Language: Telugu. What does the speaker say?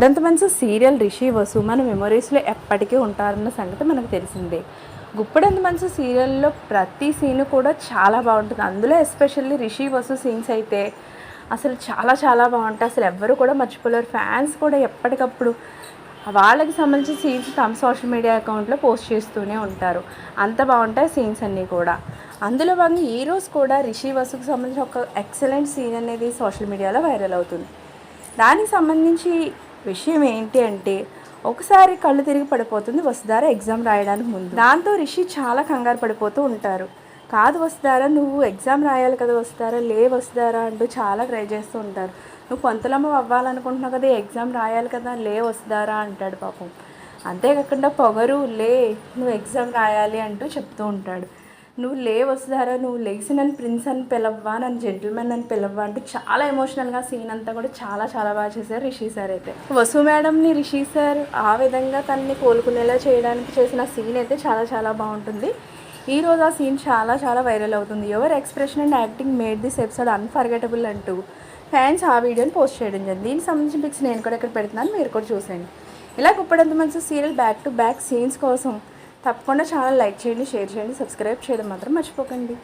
గుప్పడంత మంచి సీరియల్ రిషి వసు మన మెమొరీస్లో ఎప్పటికీ ఉంటారన్న సంగతి మనకు తెలిసిందే. గుప్పడంత మంచి సీరియల్లో ప్రతి సీను కూడా చాలా బాగుంటుంది. అందులో ఎస్పెషల్లీ రిషి వసు సీన్స్ అయితే అసలు చాలా చాలా బాగుంటాయి. అసలు ఎవ్వరు కూడా మర్చిపోలేరు. ఫ్యాన్స్ కూడా ఎప్పటికప్పుడు వాళ్ళకి సంబంధించిన సీన్స్ తమ సోషల్ మీడియా అకౌంట్లో పోస్ట్ చేస్తూనే ఉంటారు. అంత బాగుంటాయి సీన్స్ అన్నీ కూడా. అందులో భాగంగా ఈ రోజు కూడా రిషి వసుకు సంబంధించిన ఒక ఎక్సలెంట్ సీన్ అనేది సోషల్ మీడియాలో వైరల్ అవుతుంది. దానికి సంబంధించి విషయం ఏంటి అంటే ఒకసారి కళ్ళు తిరిగి పడిపోతుంది వసుధార ఎగ్జామ్ రాయడానికి ముందు. దాంతో రిషి చాలా కంగారు పడిపోతూ ఉంటారు. కాదు వస్తారా నువ్వు ఎగ్జామ్ రాయాలి కదా వస్తారా లే వస్తారా అంటూ చాలా ట్రై చేస్తూ ఉంటారు. నువ్వు కొంతలమ్మ అవ్వాలనుకుంటున్నావు కదా ఎగ్జామ్ రాయాలి కదా లే వస్తారా అంటాడు పాపం. అంతేకాకుండా పొగరు లే నువ్వు ఎగ్జామ్ రాయాలి అంటూ చెప్తూ ఉంటాడు. నువ్వు లే వసుధారా నువ్వు లేచి నన్ను ప్రిన్స్ అని పిలవ్వా నన్ను జెంటిల్మెన్ అని పిలవ్వా అంటూ చాలా ఎమోషనల్గా సీన్ అంతా కూడా చాలా చాలా బాగా చేశారు రిషి సార్ అయితే. వసు మేడంని రిషి సార్ ఆ విధంగా తనని కోలుకునేలా చేయడానికి చేసిన సీన్ అయితే చాలా చాలా బాగుంటుంది. ఈ రోజు ఆ సీన్ చాలా చాలా వైరల్ అవుతుంది. Ever expression and acting made this episode unforgettable అంటూ ఫ్యాన్స్ ఆ వీడియోని పోస్ట్ చేయడం జరిగింది. దీనికి సంబంధించిన పిక్స్ నేను కూడా ఇక్కడ పెడుతున్నాను మీరు కూడా చూసేయండి. ఇలా కుప్పడంత మంచి serial back to back scenes కోసం తప్పకుండా ఛానల్ లైక్ చేయండి షేర్ చేయండి సబ్స్క్రైబ్ చేయడం మాత్రం మర్చిపోకండి.